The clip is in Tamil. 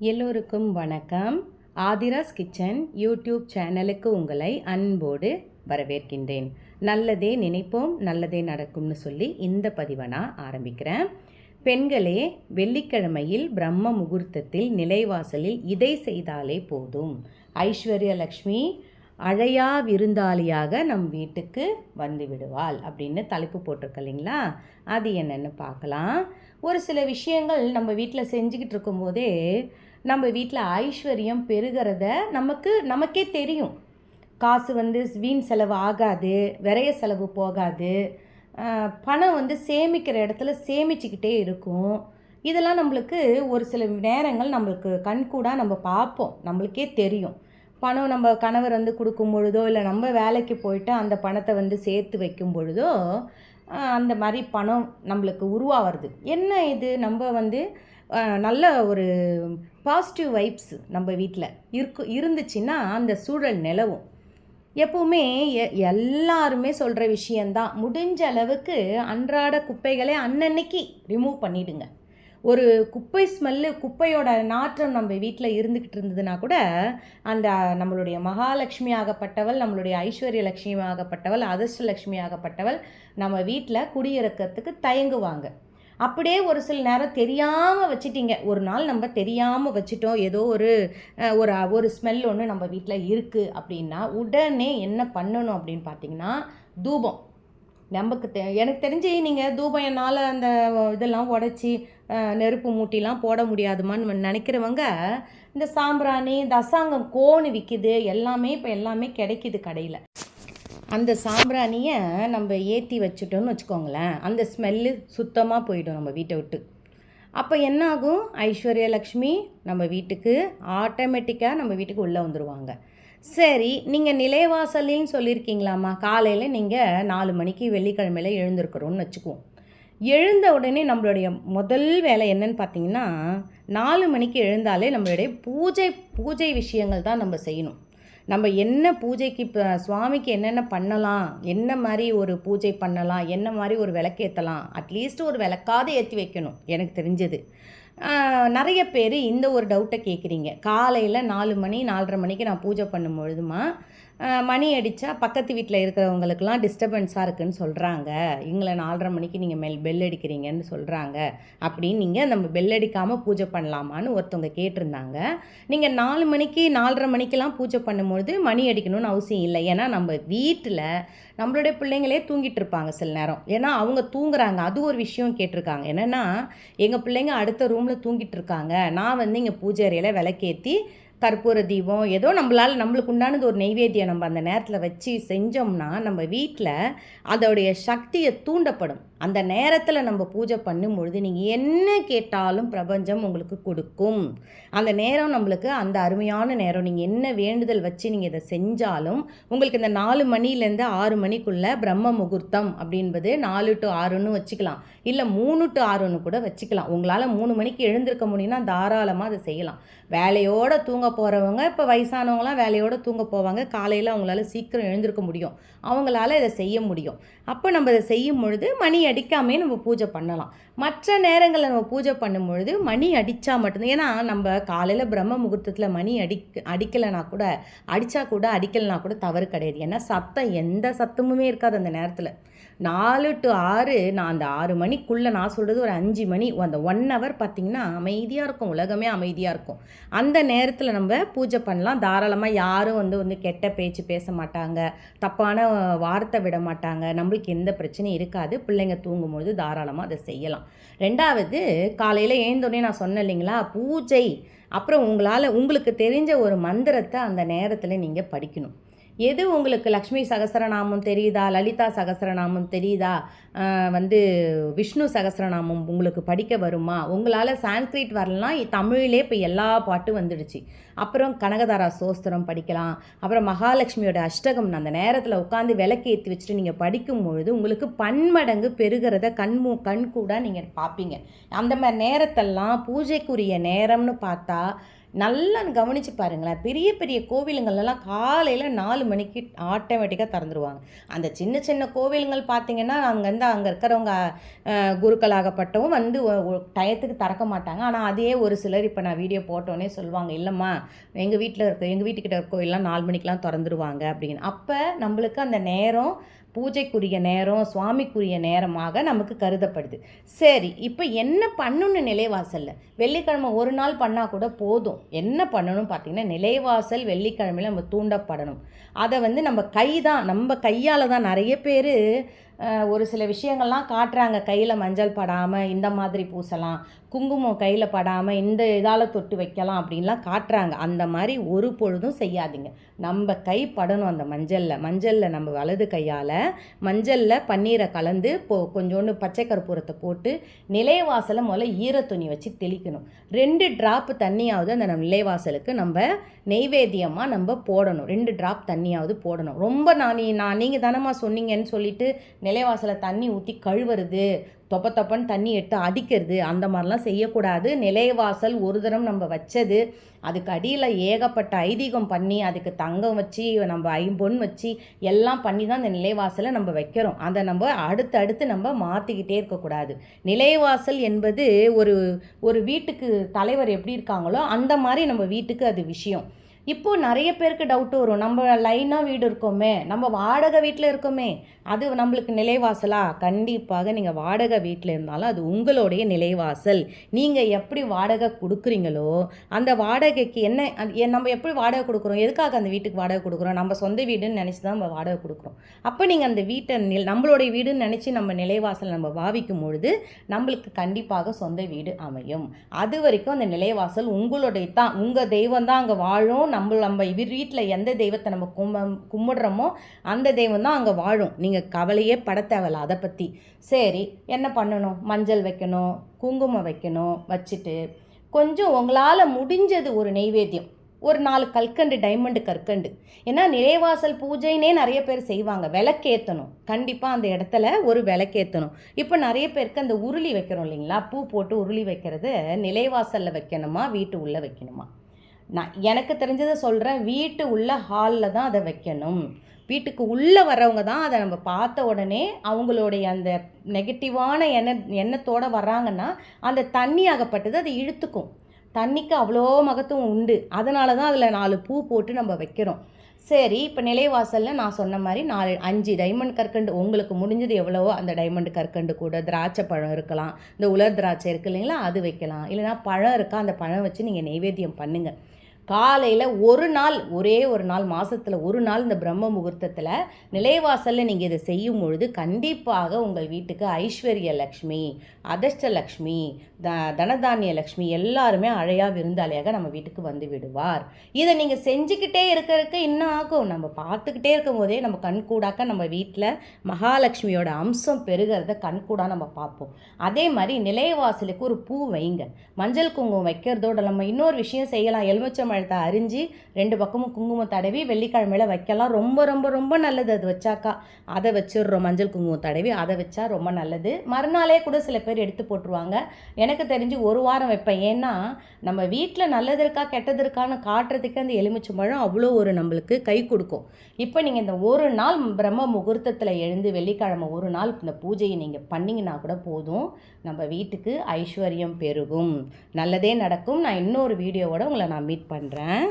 எல்லோருக்கும் வணக்கம். ஆதிராஸ் கிச்சன் யூடியூப் சேனலுக்கு உங்களை அன்போடு வரவேற்கின்றேன். நல்லதே நினைப்போம் நல்லதே நடக்கும்னு சொல்லி இந்த பதிவை நான் ஆரம்பிக்கிறேன். பெண்களே வெள்ளிக்கிழமையில் பிரம்ம முகூர்த்தத்தில் நிலைவாசலில் இதை செய்தாலே போதும். ஐஸ்வர்யலக்ஷ்மி அழையா விருந்தாளியாக நம் வீட்டுக்கு வந்து விடுவாள் அப்படின்னு தலைப்பு போட்டிருக்க இல்லைங்களா? அது என்னென்னு பார்க்கலாம். ஒரு சில விஷயங்கள் நம்ம வீட்டில் செஞ்சுக்கிட்டு இருக்கும்போதே நம்ம வீட்டில் ஐஸ்வர்யம் பெருகிறத நமக்கு நமக்கே தெரியும். காசு வந்து வீண் செலவு ஆகாது விரைய செலவு போகாது. பணம் வந்து சேமிக்கிற இடத்துல சேமிச்சுக்கிட்டே இருக்கும். இதெல்லாம் நம்மளுக்கு ஒரு சில நேரங்கள் நம்மளுக்கு கண்கூடாக நம்ம பார்ப்போம். நம்மளுக்கே தெரியும். பணம் நம்ம கணவர் வந்து கொடுக்கும் பொழுதோ இல்லை நம்ம வேலைக்கு போயிட்டு அந்த பணத்தை வந்து சேர்த்து வைக்கும் பொழுதோ அந்த மாதிரி பணம் நம்மளுக்கு உருவாகிறது. என்ன இது? நம்ம வந்து நல்ல ஒரு பாசிட்டிவ் வைப்ஸ் நம்ம வீட்டில் இருக்கு இருந்துச்சுன்னா அந்த சூழல் நிலவும். எப்போவுமே எ- எல்லாருமே சொல்கிற விஷயந்தான் முடிஞ்ச அளவுக்கு அன்றாட குப்பைகளை அன்னன்னைக்கு ரிமூவ் பண்ணிவிடுங்க ஒரு குப்பை ஸ்மெல்லு குப்பையோட நாற்றம் நம்ம வீட்டில் இருந்துக்கிட்டு இருந்ததுன்னா கூட அந்த நம்மளுடைய மகாலட்சுமி ஆகப்பட்டவள் நம்மளுடைய ஐஸ்வர்ய லட்சுமி ஆகப்பட்டவள் அதிர்ஷ்டலட்சுமி ஆகப்பட்டவள் நம்ம வீட்டில் குடியிறக்கிறதுக்கு தயங்குவாங்க. அப்படியே ஒரு சில நேரம் தெரியாமல் வச்சுட்டிங்க. ஒரு நாள் நம்ம தெரியாமல் வச்சிட்டோம். ஏதோ ஒரு ஒரு ஒரு ஸ்மெல் ஒன்று நம்ம வீட்டில் இருக்குது அப்படின்னா உடனே என்ன பண்ணணும் அப்படின்னு பார்த்தீங்கன்னா தூபம். நமக்கு தெ எனக்கு தெரிஞ்சு நீங்கள் தூபம் என்னால் அந்த இதெல்லாம் உடச்சி நெருப்பு மூட்டிலாம் போட முடியாதுமான்னு நினைக்கிறவங்க இந்த சாம்பிராணி தசாங்கம் கோணு விற்கிது எல்லாமே இப்போ எல்லாமே கிடைக்கிது கடையில். அந்த சாம்பிராணியை நம்ம ஏற்றி வச்சுட்டோம்னு வச்சுக்கோங்களேன். அந்த ஸ்மெல்லு சுத்தமாக போயிடும் நம்ம வீட்டை விட்டு. அப்போ என்ன ஆகும் ஐஸ்வர்ய லக்ஷ்மி நம்ம வீட்டுக்கு ஆட்டோமேட்டிக்காக நம்ம வீட்டுக்கு உள்ளே வந்துடுவாங்க சரி நீங்கள் நிலைவாசலின்னு சொல்லியிருக்கீங்களாம்மா? காலையில் நீங்கள் நாலு மணிக்கு வெள்ளிக்கிழமையில எழுந்திருக்கிறோன்னு வச்சுக்குவோம். எழுந்த உடனே நம்மளுடைய முதல் வேலை என்னன்னு பார்த்தீங்கன்னா நாலு மணிக்கு எழுந்தாலே நம்மளுடைய பூஜை பூஜை விஷயங்கள் தான் நம்ம செய்யணும். நம்ம என்ன பூஜைக்கு இப்போ சுவாமிக்கு என்னென்ன பண்ணலாம்? என்ன மாதிரி ஒரு பூஜை பண்ணலாம்? என்ன மாதிரி ஒரு விளக்கேற்றலாம் அட்லீஸ்ட் ஒரு விளக்காவது ஏற்றி வைக்கணும் எனக்கு தெரிஞ்சது. நிறைய பேர் இந்த ஒரு டவுட்டை கேட்குறீங்க காலையில் நாலு மணி நாலரை மணிக்கு நான் பூஜை பண்ணும் பொழுதுமா மணி அடித்தா பக்கத்து வீட்டில் இருக்கிறவங்களுக்கெல்லாம் டிஸ்டர்பன்ஸாக இருக்குன்னு சொல்கிறாங்க எங்களை நாலரை மணிக்கு நீங்கள் மெல் பெல் அடிக்கிறீங்கன்னு சொல்கிறாங்க அப்படின்னு நீங்கள் நம்ம பெல் அடிக்காமல் பூஜை பண்ணலாமான்னு ஒருத்தவங்க கேட்டிருந்தாங்க. நீங்கள் நாலு மணிக்கு நாலரை மணிக்கெல்லாம் பூஜை பண்ணும்பொழுது மணி அடிக்கணும்னு அவசியம் இல்லை. ஏன்னா நம்ம வீட்டில் நம்மளுடைய பிள்ளைங்களே தூங்கிட்டு இருப்பாங்க சில நேரம். ஏன்னா அவங்க தூங்குறாங்க. அது ஒரு விஷயம் கேட்டிருக்காங்க. என்னென்னா எங்கள் பிள்ளைங்க அடுத்த ரூமில் தூங்கிட்டு இருக்காங்க. நான் வந்து இங்கே பூஜை அறையில் விளக்கேற்றி கற்பூர தீபம் ஏதோ நம்மளால் நம்மளுக்கு உண்டானது ஒரு நெய்வேத்தியம் நம்ம அந்த நேரத்தில் வச்சு செஞ்சோம்னா நம்ம வீட்டில் அதோடைய சக்தியை தூண்டப்படும். அந்த நேரத்தில் நம்ம பூஜை பண்ணும் பொழுது நீங்கள் என்ன கேட்டாலும் பிரபஞ்சம் உங்களுக்கு கொடுக்கும். அந்த நேரம் நம்மளுக்கு அந்த அருமையான நேரம். நீங்கள் என்ன வேண்டுதல் வச்சு நீங்கள் இதை செஞ்சாலும் உங்களுக்கு இந்த நாலு மணிலேருந்து ஆறு மணிக்குள்ளே பிரம்ம முகூர்த்தம் அப்படின்பது நாலு டு ஆறுன்னு வச்சுக்கலாம். இல்லை மூணு டு ஆறுன்னு கூட வச்சுக்கலாம். உங்களால் மூணு மணிக்கு எழுந்திருக்க முடியும்னா தாராளமாக அதை செய்யலாம். வேலையோடு தூங்க போகிறவங்க இப்போ வயசானவங்களாம் வேலையோடு தூங்க போவாங்க. காலையில் அவங்களால சீக்கிரம் எழுந்திருக்க முடியும். அவங்களால இதை செய்ய முடியும். அப்போ நம்ம இதை செய்யும் பொழுது மணி அடிக்காமே நம்ம பூஜை பண்ணலாம். மற்ற நேரங்களில் நம்ம பூஜை பண்ணும் பொழுது மணி அடித்தா மட்டும்தான். ஏன்னா நம்ம காலையில் பிரம்ம முகூர்த்தத்தில் மணி அடிக்க அடிக்கலைனா கூட அடித்தா கூட அடிக்கலைனா கூட தவறு கிடையாது. ஏன்னா சத்தம் எந்த சத்தமுமே இருக்காது அந்த நேரத்தில். நாலு டு ஆறு நான் அந்த ஆறு மணிக்குள்ளே நான் சொல்கிறது ஒரு அஞ்சு மணி அந்த ஒன் ஹவர் பார்த்திங்கன்னா அமைதியாக இருக்கும். உலகமே அமைதியாக இருக்கும். அந்த நேரத்தில் நம்ம பூஜை பண்ணலாம். தாராளமாக யாரும் வந்து வந்து கெட்ட பேச்சு பேச மாட்டாங்க. தப்பான வார்த்தை விட மாட்டாங்க. நம்மளுக்கு எந்த பிரச்சனையும் இருக்காது. பிள்ளைங்க தூங்கும்போது தாராளமாக அதை செய்யலாம். ரெண்டாவது காலையில் ஏந்தோடனே நான் சொன்னேன் இல்லைங்களா? பூஜை. அப்புறம் உங்களால் உங்களுக்கு தெரிஞ்ச ஒரு மந்திரத்தை அந்த நேரத்தில் நீங்கள் படிக்கணும். எது உங்களுக்கு லக்ஷ்மி சகசரநாமம் தெரியுதா? லலிதா சகசரநாமம் தெரியுதா? வந்து விஷ்ணு சகஸ்ரநாமம் உங்களுக்கு படிக்க வருமா? உங்களால் சான்ஸ்கிரிட் வரலாம் தமிழிலே இப்போ எல்லா பாட்டும் வந்துடுச்சு. அப்புறம் கனகதாரா சோஸ்திரம் படிக்கலாம். அப்புறம் மகாலட்சுமியோட அஷ்டகம். அந்த நேரத்தில் உட்காந்து விளக்கு ஏற்றி வச்சுட்டு நீங்கள் படிக்கும் பொழுது உங்களுக்கு பன்மடங்கு பெருகிறத கண்மூ கண் கூட நீங்கள் பார்ப்பீங்க. அந்த மாதிரி நேரத்தெல்லாம் பூஜைக்குரிய நேரம்னு பார்த்தா நல்லா கவனித்து பாருங்களேன். பெரிய பெரிய கோவிலுங்கள்லாம் காலையில் நாலு மணிக்கு ஆட்டோமேட்டிக்காக திறந்துருவாங்க. அந்த சின்ன சின்ன கோவிலுங்கள் பார்த்தீங்கன்னா அங்கேருந்து அங்கே இருக்கிறவங்க குருக்களாகப்பட்டவும் வந்து டயத்துக்கு திறக்க மாட்டாங்க. ஆனால் அதே ஒரு சிலர் இப்போ நான் வீடியோ போட்டோன்னே சொல்லுவாங்க இல்லைம்மா எங்கள் வீட்டில் இருக்க எங்கள் வீட்டுக்கிட்ட இருக்க கோயிலெலாம் நாலு மணிக்கெலாம் திறந்துருவாங்க. அப்படின்னு. அப்போ நம்மளுக்கு அந்த நேரம் பூஜைக்குரிய நேரம் சுவாமிக்குரிய நேரமாக நமக்கு கருதப்படுது. சரி இப்போ என்ன பண்ணணும் நிலைவாசலில்? வெள்ளிக்கிழமை ஒரு நாள் பண்ணால் கூட போதும். என்ன பண்ணணும் பார்த்திங்கன்னா நிலைவாசல் வெள்ளிக்கிழமையில் நம்ம தூண்டப்படணும். அதை வந்து நம்ம கை தான் நம்ம கையால் தான் நிறைய பேர் ஒரு சில விஷயங்கள்லாம் காட்டுறாங்க. கையில் மஞ்சள் படாமல் இந்த மாதிரி பூசலாம். குங்குமம் கையில் படாமல் இந்த இதால் தொட்டு வைக்கலாம் அப்படின்லாம் காட்டுறாங்க. அந்த மாதிரி ஒரு பொழுதும் செய்யாதீங்க. நம்ம கை படணும் அந்த மஞ்சளில். மஞ்சளில் நம்ம வலது கையால் மஞ்சளில் பன்னீரை கலந்து இப்போ கொஞ்சோண்டு பச்சை கற்பூரத்தை போட்டு நிலைவாசலை முதல்ல ஈரத்துணி வச்சு தெளிக்கணும். ரெண்டு ட்ராப் தண்ணியாவது அந்த நம்ம நிலைவாசலுக்கு நம்ம நெய்வேத்தியமாக நம்ம போடணும். ரெண்டு ட்ராப் தண்ணியாவது போடணும். ரொம்ப நான் நீ நான் நீங்கள் தானம்மா சொன்னீங்கன்னு சொல்லிட்டு நிலைவாசலை தண்ணி ஊற்றி கழுவுறது தொப்ப தொப்பன்னு தண்ணி எடுத்து அடிக்கிறது அந்த மாதிரிலாம் செய்யக்கூடாது. நிலைவாசல் ஒரு தரம் நம்ம வச்சது அதுக்கு அடியில் ஏகப்பட்ட ஐதீகம் பண்ணி அதுக்கு தங்கம் வச்சு நம்ம ஐம்பொன் வச்சு எல்லாம் பண்ணி தான் அந்த நிலைவாசலை நம்ம வைக்கிறோம். அதை நம்ம அடுத்து அடுத்து நம்ம மாற்றிக்கிட்டே இருக்கக்கூடாது. நிலைவாசல் என்பது ஒரு ஒரு வீட்டுக்கு தலைவர் எப்படி இருக்காங்களோ அந்த மாதிரி நம்ம வீட்டுக்கு அது விஷயம். இப்போது நிறைய பேருக்கு டவுட் வரும். நம்ம லைனாக வீடு இருக்கோமே நம்ம வாடகை வீட்டில் இருக்கோமே அது நம்மளுக்கு நிலைவாசலா? கண்டிப்பாக நீங்கள் வாடகை வீட்டில் இருந்தாலும் அது உங்களுடைய நிலைவாசல். நீங்கள் எப்படி வாடகை கொடுக்குறீங்களோ அந்த வாடகைக்கு என்ன நம்ம எப்படி வாடகை கொடுக்குறோம்? எதுக்காக அந்த வீட்டுக்கு வாடகை கொடுக்குறோம்? நம்ம சொந்த வீடுன்னு நினச்சி தான் நம்ம வாடகை கொடுக்குறோம். அப்போ நீங்கள் அந்த வீட்டை நில் நம்மளுடைய வீடுன்னு நினச்சி நம்ம நிலைவாசல் நம்ம பாவிக்கும் பொழுது நம்மளுக்கு கண்டிப்பாக சொந்த வீடு அமையும். அது வரைக்கும் அந்த நிலைவாசல் உங்களுடைய தான் உங்கள் தெய்வம் தான் அங்கே வாழும். நம்ம நம்ம இவர் வீட்டில் எந்த தெய்வத்தை நம்ம கும்ப கும்பிடுறோமோ அந்த தெய்வம் தான் அங்கே வாழும். நீங்கள் கவலையே பட தேவையில்ல அதை பற்றி சரி என்ன பண்ணணும்? மஞ்சள் வைக்கணும் குங்குமம் வைக்கணும் வச்சுட்டு கொஞ்சம் உங்களால் முடிஞ்சது ஒரு நெய்வேத்தியம். ஒரு நாலு கற்கண்டு டைமண்டு கற்கண்டு. ஏன்னா நிலைவாசல் பூஜைன்னே நிறைய பேர் செய்வாங்க. விளக்கேற்றணும் கண்டிப்பாக அந்த இடத்துல ஒரு விளக்கேற்றணும் இப்போ நிறைய பேருக்கு அந்த உருளி வைக்கிறோம் இல்லைங்களா? பூ போட்டு உருளி வைக்கிறது நிலைவாசலில் வைக்கணுமா? வீட்டு உள்ளே வைக்கணுமா? நான் எனக்கு தெரிஞ்சதை சொல்கிறேன் வீட்டு உள்ள ஹாலில் தான் அதை வைக்கணும். வீட்டுக்கு உள்ளே வரவங்க தான் அதை நம்ம பார்த்த உடனே அவங்களுடைய அந்த நெகட்டிவான எண்ண எண்ணத்தோடு வர்றாங்கன்னா அந்த தண்ணி ஆகப்பட்டது அதை இழுத்துக்கும். தண்ணிக்கு அவ்வளோ மகத்துவம் உண்டு. அதனால தான் அதில் நாலு பூ போட்டு நம்ம வைக்கிறோம். சரி இப்போ நிலைவாசலில் நான் சொன்ன மாதிரி நாலு அஞ்சு டைமண்ட் கற்கண்டு உங்களுக்கு முடிஞ்சது எவ்வளவோ அந்த டைமண்ட் கற்கண்டு கூட. திராட்சை பழம் இருக்கலாம். இந்த உலர் திராட்சை இருக்கு இல்லைங்களா? அது வைக்கலாம். இல்லைனா பழம் இருக்கா? அந்த பழம் வச்சு நீங்கள் நெய்வேத்தியம் பண்ணுங்கள் காலையில் ஒரு நாள் ஒரே ஒரு நாள் மாதத்தில் ஒரு நாள் இந்த பிரம்ம முகூர்த்தத்தில் நிலைவாசலில் நீங்கள் இதை செய்யும் பொழுது கண்டிப்பாக உங்கள் வீட்டுக்கு ஐஸ்வர்ய லக்ஷ்மி அதிர்ஷ்ட லக்ஷ்மி த தனதானிய லக்ஷ்மி எல்லாருமே அழையா விருந்தாளியாக நம்ம வீட்டுக்கு வந்து விடுவார். இதை நீங்கள் செஞ்சுக்கிட்டே இருக்கிறதுக்கு இன்னும் ஆகும்? நம்ம பார்த்துக்கிட்டே இருக்கும் போதே நம்ம கண்கூடாக்க நம்ம வீட்டில் மகாலட்சுமியோட அம்சம் பெருகிறத கண்கூடாக நம்ம பார்ப்போம். அதே மாதிரி நிலைவாசலுக்கு ஒரு பூ வைங்க. மஞ்சள் குங்குமம் வைக்கிறதோட நம்ம இன்னொரு விஷயம் செய்யலாம். பழத்தை அரிஞ்சு ரெண்டு பக்கமும் குங்குமம் தடவி வெள்ளிக்கிழமையில வைக்கலாம். ரொம்ப ரொம்ப ரொம்ப நல்லது அது வச்சாக்கா. அதை வச்சிடுறோம் மஞ்சள் குங்குமம் தடவி. அதை வச்சா ரொம்ப நல்லது. மறுநாளே கூட சில பேர் எடுத்து போட்டுருவாங்க. எனக்கு தெரிஞ்சு ஒரு வாரம் வைப்பேன். ஏன்னா நம்ம வீட்டில் நல்லது இருக்கா கெட்டது இருக்கான்னு காட்டுறதுக்கு அந்த எலுமிச்சம்பழம் அவ்வளோ ஒரு நம்மளுக்கு கை கொடுக்கும். இப்போ நீங்கள் இந்த ஒரு நாள் பிரம்ம முகூர்த்தத்தில் எழுந்து வெள்ளிக்கிழமை ஒரு நாள் இந்த பூஜையை நீங்கள் பண்ணிங்கன்னா கூட போதும். நம்ம வீட்டுக்கு ஐஸ்வர்யம் பெருகும். நல்லதே நடக்கும். நான் இன்னொரு வீடியோவோட உங்களை நான் மீட் பண்ணுறேன்